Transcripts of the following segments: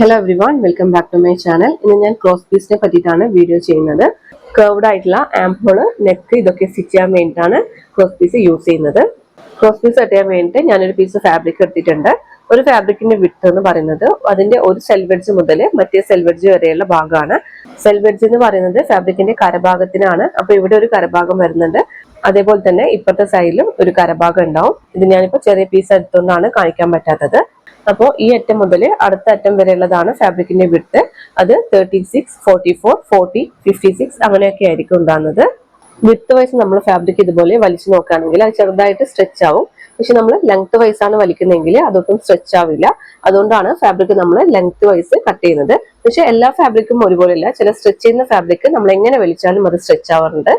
Hello everyone welcome back to my channel ഇന്ന് ഞാൻ cross പീസിനെ പറ്റിയിട്ടാണ് വീഡിയോ ചെയ്യുന്നത്. കർവ്ഡ് ആയിട്ടുള്ള ആംപോൾ നെക്ക് ഇതൊക്കെ സ്റ്റിച്ച് ചെയ്യാൻ വേണ്ടിയിട്ടാണ് ക്രോസ് പീസ് യൂസ് ചെയ്യുന്നത്. ക്രോസ് പീസ് കട്ട് ചെയ്യാൻ വേണ്ടിയിട്ട് ഞാനൊരു പീസ് ഫാബ്രിക് എടുത്തിട്ടുണ്ട്. ഒരു ഫാബ്രിക്കിന്റെ വിട്ട് എന്ന് പറയുന്നത് അതിന്റെ ഒരു സെൽവെഡ്ജ് മുതൽ മറ്റേ സെൽവെഡ്ജ് വരെയുള്ള ഭാഗമാണ്. സെൽവെഡ്ജ് എന്ന് പറയുന്നത് ഫാബ്രിക്കിന്റെ കരഭാഗത്തിനാണ്. അപ്പൊ ഇവിടെ ഒരു കരഭാഗം വരുന്നുണ്ട്. അതേപോലെ തന്നെ ഇപ്പുറത്തെ സൈഡിലും ഒരു കരഭാഗം ഉണ്ടാവും. ഇത് ഞാനിപ്പോ ചെറിയ പീസ് എടുത്തുകൊണ്ടാണ് കാണിക്കാൻ പറ്റാത്തത്. അപ്പോൾ ഈ അറ്റം മുതൽ അടുത്ത അറ്റം വരെയുള്ളതാണ് ഫാബ്രിക്കിന്റെ വിട്ട് അത് thirty six forty four forty fifty six അങ്ങനെയൊക്കെ ആയിരിക്കും ഉണ്ടാകുന്നത്. വിത്ത് വൈസ് നമ്മൾ ഫാബ്രിക് ഇതുപോലെ വലിച്ചു നോക്കുകയാണെങ്കിൽ അത് ചെറുതായിട്ട് സ്ട്രെച്ച് ആവും. പക്ഷെ നമ്മൾ ലെങ്ത് ആണ് വലിക്കുന്നതെങ്കിൽ അതൊട്ടും സ്ട്രെച്ച് ആവില്ല. അതുകൊണ്ടാണ് ഫാബ്രിക് നമ്മൾ ലെങ്ത് വൈസ് കട്ട് ചെയ്യുന്നത്. പക്ഷെ എല്ലാ ഫാബ്രിക്കും ഒരുപോലെയല്ല. ചില സ്ട്രെച്ച് ചെയ്യുന്ന ഫാബ്രിക് നമ്മൾ എങ്ങനെ വലിച്ചാലും അത് സ്ട്രെച്ച് ആവാറുണ്ട്.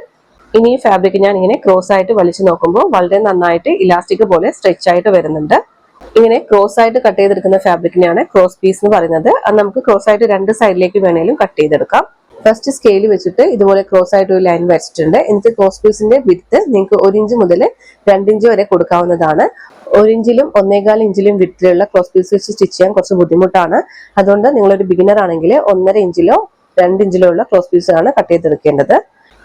ഇനി ഈ ഫാബ്രിക് ഞാൻ ഇങ്ങനെ ക്രോസ് ആയിട്ട് വലിച്ചു നോക്കുമ്പോൾ വളരെ നന്നായിട്ട് ഇലാസ്റ്റിക് പോലെ സ്ട്രെച്ച് ആയിട്ട് വരുന്നുണ്ട്. ഇങ്ങനെ ക്രോസ് ആയിട്ട് കട്ട് ചെയ്തെടുക്കുന്ന ഫാബ്രിക്കിനെയാണ് ക്രോസ് പീസ് എന്ന് പറയുന്നത്. അത് നമുക്ക് ക്രോസ് ആയിട്ട് രണ്ട് സൈഡിലേക്ക് വേണേലും കട്ട് ചെയ്തെടുക്കാം. ഫസ്റ്റ് സ്കെയിൽ വെച്ചിട്ട് ഇതുപോലെ ക്രോസ് ആയിട്ട് ഒരു ലൈൻ വരച്ചിട്ടുണ്ട്. എന്നിട്ട് ക്രോസ് പീസിന്റെ വിത്ത് നിങ്ങൾക്ക് ഒരു ഇഞ്ച് മുതൽ രണ്ട് ഇഞ്ച് വരെ കൊടുക്കാവുന്നതാണ്. ഒരു ഇഞ്ചിലും ഒന്നേകാൽ ഇഞ്ചിലും വിത്തിലുള്ള ക്രോസ് പീസ് വെച്ച് സ്റ്റിച്ച് ചെയ്യാൻ കുറച്ച് ബുദ്ധിമുട്ടാണ്. അതുകൊണ്ട് നിങ്ങളൊരു ബിഗിനർ ആണെങ്കിൽ ഒന്നര ഇഞ്ചിലോ രണ്ട് ഇഞ്ചിലോ ഉള്ള ക്രോസ് പീസ് ആണ് കട്ട് ചെയ്തെടുക്കേണ്ടത്.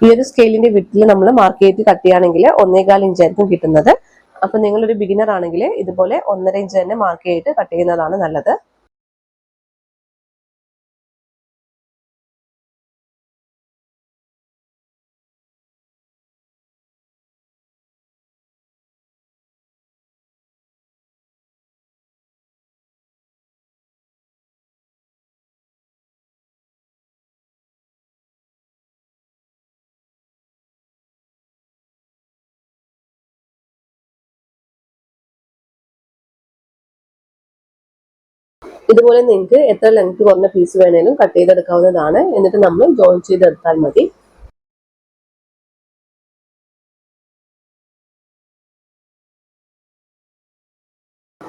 ഈ ഒരു സ്കെയിലിന്റെ വിട്ടിൽ നമ്മൾ മാർക്ക് ചെയ്ത് കട്ട് ചെയ്യുകയാണെങ്കിൽ ഒന്നേകാൽ ഇഞ്ച് ആയിരിക്കും കിട്ടുന്നത്. അപ്പൊ നിങ്ങളൊരു ബിഗിനർ ആണെങ്കിൽ ഇതുപോലെ ഒന്നര ഇഞ്ച് തന്നെ മാർക്ക് ചെയ്തിട്ട് കട്ട് ചെയ്യുന്നതാണ് നല്ലത്. ഇതുപോലെ നിങ്ങൾക്ക് എത്ര ലെങ്ത് കുറഞ്ഞ പീസ് വേണേലും കട്ട് ചെയ്തെടുക്കാവുന്നതാണ്. എന്നിട്ട് നമ്മൾ ജോയിൻ ചെയ്തെടുത്താൽ മതി.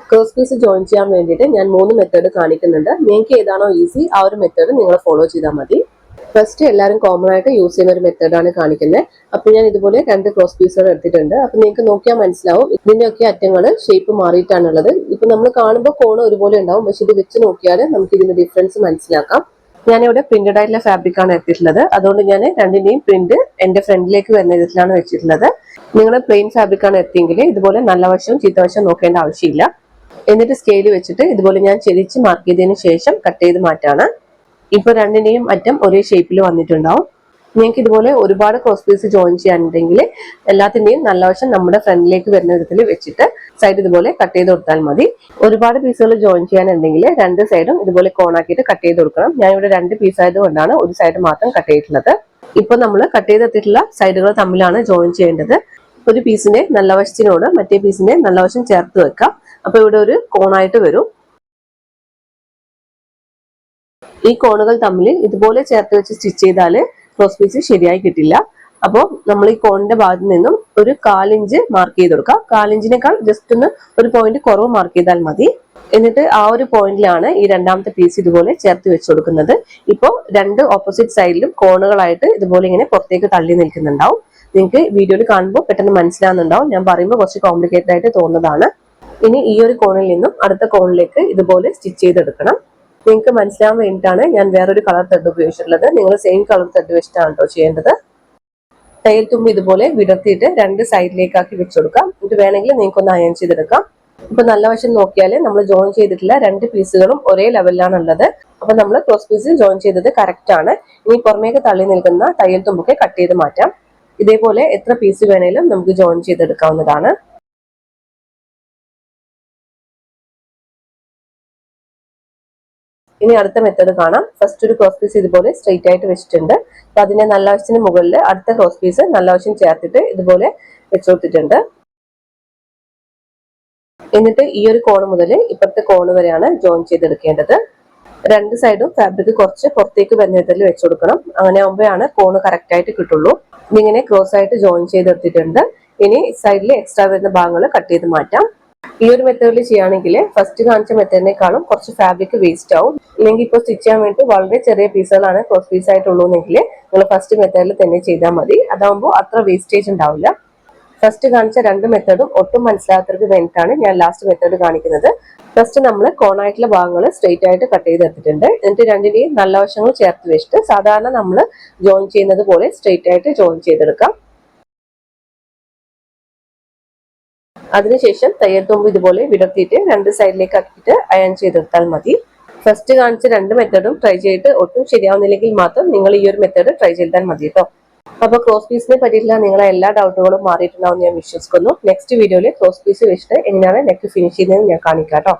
ക്രോസ് പീസ് ജോയിൻ ചെയ്യാൻ വേണ്ടിയിട്ട് ഞാൻ മൂന്ന് മെത്തേഡ് കാണിക്കുന്നുണ്ട്. നിങ്ങൾക്ക് ഏതാണോ ഈസി ആ ഒരു മെത്തേഡ് നിങ്ങൾ ഫോളോ ചെയ്താൽ മതി. ഫസ്റ്റ് എല്ലാവരും കോമൺ ആയിട്ട് യൂസ് ചെയ്യുന്ന ഒരു മെത്തേഡാണ് കാണിക്കുന്നത് അപ്പോൾ ഞാൻ ഇതുപോലെ രണ്ട് ക്രോസ് പീസുകൾ എടുത്തിട്ടുണ്ട്. അപ്പോൾ നിങ്ങൾക്ക് നോക്കിയാൽ മനസ്സിലാവും. ഇതിന്റെയൊക്കെ അറ്റങ്ങൾ ഷേപ്പ് മാറിയിട്ടാണുള്ളത്. ഇപ്പൊ നമ്മൾ കാണുമ്പോൾ കോണ് ഒരുപോലെ ഉണ്ടാവും. പക്ഷെ ഇത് വെച്ച് നോക്കിയാൽ നമുക്ക് ഇതിന്റെ ഡിഫറൻസ് മനസ്സിലാക്കാം. ഞാനിവിടെ പ്രിന്റഡ് ആയിട്ടുള്ള ഫാബ്രിക് ആണ് എത്തിയിട്ടുള്ളത് അതുകൊണ്ട് ഞാൻ രണ്ടിന്റെയും പ്രിന്റ് എന്റെ ഫ്രണ്ടിലേക്ക് വരുന്ന വിധത്തിലാണ് വെച്ചിട്ടുള്ളത്. നിങ്ങൾ പ്ലെയിൻ ഫാബ്രിക് ആണ് എത്തിയെങ്കിൽ ഇതുപോലെ നല്ല വശവും ചീത്ത വശവും നോക്കേണ്ട ആവശ്യമില്ല. എന്നിട്ട് സ്കെയിൽ വെച്ചിട്ട് ഇതുപോലെ ഞാൻ ചെരിച്ച് മാർക്ക് ചെയ്തതിന് ശേഷം കട്ട് ചെയ്ത് മാറ്റാണ്. ഇപ്പൊ രണ്ടിന്റെയും അറ്റം ഒരേ ഷേപ്പിൽ വന്നിട്ടുണ്ടാവും. നിങ്ങൾക്ക് ഇതുപോലെ ഒരുപാട് ക്രോസ് പീസ് ജോയിൻ ചെയ്യാനുണ്ടെങ്കിൽ എല്ലാത്തിന്റെയും നല്ല വശം നമ്മുടെ ഫ്രണ്ടിലേക്ക് വരുന്ന വിധത്തിൽ വെച്ചിട്ട് സൈഡ് ഇതുപോലെ കട്ട് ചെയ്ത് കൊടുത്താൽ മതി. ഒരുപാട് പീസുകൾ ജോയിൻ ചെയ്യാനുണ്ടെങ്കിൽ രണ്ട് സൈഡും ഇതുപോലെ കോണാക്കിയിട്ട് കട്ട് ചെയ്ത് കൊടുക്കണം. ഞാൻ ഇവിടെ രണ്ട് പീസ് ആയതുകൊണ്ടാണ് ഒരു സൈഡ് മാത്രം കട്ട് ചെയ്തിട്ടുള്ളത്. ഇപ്പൊ നമ്മൾ കട്ട് ചെയ്തെത്തിയിട്ടുള്ള സൈഡുകൾ തമ്മിലാണ് ജോയിൻ ചെയ്യേണ്ടത്. ഒരു പീസിന്റെ നല്ല വശത്തിനോട് മറ്റേ പീസിന്റെ നല്ല വശം ചേർത്ത് വെക്കാം. അപ്പൊ ഇവിടെ ഒരു കോണായിട്ട് വരും. ഈ കോണുകൾ തമ്മിൽ ഇതുപോലെ ചേർത്ത് വെച്ച് സ്റ്റിച്ച് ചെയ്താൽ ക്രോസ് പീസ് ശരിയായി കിട്ടില്ല. അപ്പോൾ നമ്മൾ ഈ കോണിന്റെ ഭാഗത്ത് നിന്നും ഒരു കാലിഞ്ച് മാർക്ക് ചെയ്ത് കൊടുക്കാം കാലിഞ്ചിനേക്കാൾ ജസ്റ്റ് ഒന്ന് ഒരു പോയിന്റ് കുറവ് മാർക്ക് ചെയ്താൽ മതി. എന്നിട്ട് ആ ഒരു പോയിന്റിലാണ് ഈ രണ്ടാമത്തെ പീസ് ഇതുപോലെ ചേർത്ത് വെച്ച് കൊടുക്കുന്നത്. ഇപ്പോൾ രണ്ട് ഓപ്പോസിറ്റ് സൈഡിലും കോണുകളായിട്ട് ഇതുപോലെ ഇങ്ങനെ പുറത്തേക്ക് തള്ളി നിൽക്കുന്നുണ്ടാവും. നിങ്ങൾക്ക് വീഡിയോയിൽ കാണുമ്പോൾ പെട്ടെന്ന് മനസ്സിലാകുന്നുണ്ടാവും ഞാൻ പറയുമ്പോൾ കുറച്ച് കോംപ്ലിക്കേറ്റഡ് ആയിട്ട് തോന്നുന്നതാണ്. ഇനി ഈ ഒരു കോണിൽ നിന്നും അടുത്ത കോണിലേക്ക് ഇതുപോലെ സ്റ്റിച്ച് ചെയ്തെടുക്കണം. നിങ്ങൾക്ക് മനസ്സിലാവാൻ വേണ്ടിയിട്ടാണ് ഞാൻ വേറൊരു കളർ ത്രെഡ് ഉപയോഗിച്ചിട്ടുള്ളത്. നിങ്ങൾ സെയിം കളർ ത്രെഡ് വെച്ചിട്ടാണ് കേട്ടോ ചെയ്യേണ്ടത്. തയ്യൽ തുമ്പ് ഇതുപോലെ വിടർത്തിയിട്ട് രണ്ട് സൈഡിലേക്കാക്കി വെച്ച് കൊടുക്കാം. എന്നിട്ട് വേണമെങ്കിൽ നിങ്ങൾക്ക് ഒന്ന് അയൺ ചെയ്തെടുക്കാം. ഇപ്പൊ നല്ല വശം നോക്കിയാൽ നമ്മൾ ജോയിൻ ചെയ്തിട്ടില്ല. രണ്ട് പീസുകളും ഒരേ ലെവലിലാണ് ഉള്ളത്. അപ്പൊ നമ്മൾ ക്രോസ് പീസ് ജോയിൻ ചെയ്തത് കറക്റ്റ് ആണ്. ഇനി പുറമേക്ക് തള്ളി നിൽക്കുന്ന തയ്യൽ തുമ്പൊക്കെ കട്ട് ചെയ്ത് മാറ്റാം. ഇതേപോലെ എത്ര പീസ് വേണേലും നമുക്ക് ജോയിൻ ചെയ്തെടുക്കാവുന്നതാണ്. ഇനി അടുത്ത മെത്തേഡ് കാണാം. ഫസ്റ്റ് ഒരു ക്രോസ് പീസ് ഇതുപോലെ സ്ട്രെയിറ്റ് ആയിട്ട് വെച്ചിട്ടുണ്ട്. അപ്പൊ അതിനെ നല്ല വശത്തിന് മുകളിൽ അടുത്ത ക്രോസ് പീസ് നല്ല വശം ചേർത്തിട്ട് ഇതുപോലെ വെച്ചു കൊടുത്തിട്ടുണ്ട്. എന്നിട്ട് ഈ ഒരു കോണ് മുതൽ ഇപ്പുറത്തെ കോണ് വരെയാണ് ജോയിൻ ചെയ്തെടുക്കേണ്ടത്. രണ്ട് സൈഡും ഫാബ്രിക് കുറച്ച് പുറത്തേക്ക് വരുന്ന വിധത്തിൽ വെച്ചു കൊടുക്കണം. അങ്ങനെ ആകുമ്പോഴാണ് കോണ് കറക്റ്റ് ആയിട്ട് കിട്ടുള്ളൂ. ഇങ്ങനെ ക്രോസ് ആയിട്ട് ജോയിൻ ചെയ്തെടുത്തിട്ടുണ്ട്. ഇനി സൈഡിൽ എക്സ്ട്രാ വരുന്ന ഭാഗങ്ങൾ കട്ട് ചെയ്ത് മാറ്റാം. ഈ ഒരു മെത്തേഡിൽ ചെയ്യുകയാണെങ്കിൽ ഫസ്റ്റ് കാണിച്ച മെത്തേഡിനേക്കാളും കുറച്ച് ഫാബ്രിക് വേസ്റ്റ് ആവും. അല്ലെങ്കിൽ ഇപ്പോൾ സ്റ്റിച്ച് ചെയ്യാൻ വേണ്ടി വളരെ ചെറിയ പീസുകളാണ് ക്രോസ് പീസ് ആയിട്ടുള്ളൂന്നെങ്കിൽ നിങ്ങൾ ഫസ്റ്റ് മെത്തേഡിൽ തന്നെ ചെയ്താൽ മതി. അതാകുമ്പോൾ അത്ര വേസ്റ്റേജ് ഉണ്ടാവില്ല. ഫസ്റ്റ് കാണിച്ച രണ്ട് മെത്തേഡും ഒട്ടും മനസ്സിലാത്തവർക്ക് വേണ്ടിയിട്ടാണ് ഞാൻ ലാസ്റ്റ് മെത്തേഡ് കാണിക്കുന്നത്. ഫസ്റ്റ് നമ്മൾ കോണായിട്ടുള്ള ഭാഗങ്ങൾ സ്ട്രെയിറ്റ് ആയിട്ട് കട്ട് ചെയ്ത് എടുത്തിട്ടുണ്ട്. എന്നിട്ട് രണ്ടിനെയും നല്ല വശങ്ങൾ ചേർത്ത് വെച്ചിട്ട് സാധാരണ നമ്മൾ ജോയിൻ ചെയ്യുന്നത് പോലെ സ്ട്രെയിറ്റ് ആയിട്ട് ജോയിൻ ചെയ്തെടുക്കാം. അതിനുശേഷം തയ്യൽ തുമ്പ് ഇതുപോലെ വിടർത്തിയിട്ട് രണ്ട് സൈഡിലേക്ക് ആക്കിയിട്ട് അയൺ ചെയ്തെടുത്താൽ മതി. ഫസ്റ്റ് കാണിച്ച രണ്ട് മെത്തേഡും ട്രൈ ചെയ്തിട്ട് ഒട്ടും ശരിയാവുന്നില്ലെങ്കിൽ മാത്രം നിങ്ങൾ ഈ ഒരു മെത്തേഡ് ട്രൈ ചെയ്താൽ മതി കേട്ടോ അപ്പൊ ക്രോസ് പീസിനെ പറ്റിയിട്ടുള്ള നിങ്ങളെ എല്ലാ ഡൗട്ടുകളും മാറിയിട്ടുണ്ടാവും ഞാൻ വിശ്വസിക്കുന്നു. നെക്സ്റ്റ് വീഡിയോയിൽ ക്രോസ് പീസ് വെച്ചിട്ട് എങ്ങനെയാണ് നെക്ക് ഫിനിഷ് ചെയ്യുന്നത് ഞാൻ കാണിക്കാം കേട്ടോ